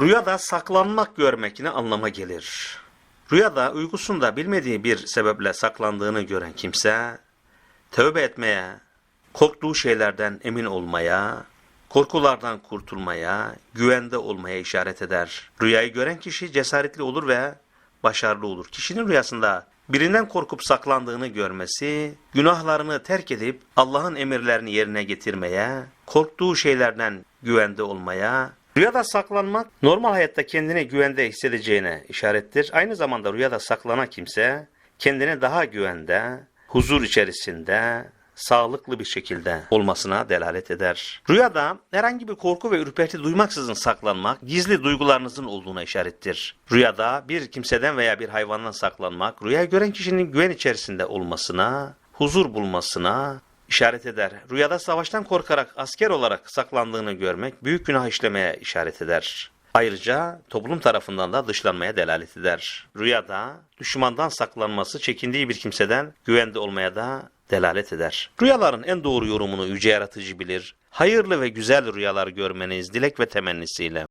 Rüyada saklanmak görmek ne anlama gelir? Rüyada uykusunda bilmediği bir sebeple saklandığını gören kimse, tövbe etmeye, korktuğu şeylerden emin olmaya, korkulardan kurtulmaya, güvende olmaya işaret eder. Rüyayı gören kişi cesaretli olur ve başarılı olur. Kişinin rüyasında birinden korkup saklandığını görmesi, günahlarını terk edip Allah'ın emirlerini yerine getirmeye, korktuğu şeylerden güvende olmaya, Rüyada saklanmak normal hayatta kendini güvende hissedeceğine işarettir. Aynı zamanda rüyada saklanan kimse kendini daha güvende, huzur içerisinde, sağlıklı bir şekilde olmasına delalet eder. Rüyada herhangi bir korku ve ürperti duymaksızın saklanmak gizli duygularınızın olduğuna işarettir. Rüyada bir kimseden veya bir hayvandan saklanmak rüya gören kişinin güven içerisinde olmasına, huzur bulmasına, işaret eder. Rüyada savaştan korkarak asker olarak saklandığını görmek büyük günah işlemeye işaret eder. Ayrıca toplum tarafından da dışlanmaya delalet eder. Rüyada düşmandan saklanması çekindiği bir kimseden güvende olmaya da delalet eder. Rüyaların en doğru yorumunu yüce yaratıcı bilir. Hayırlı ve güzel rüyalar görmeniz dilek ve temennisiyle.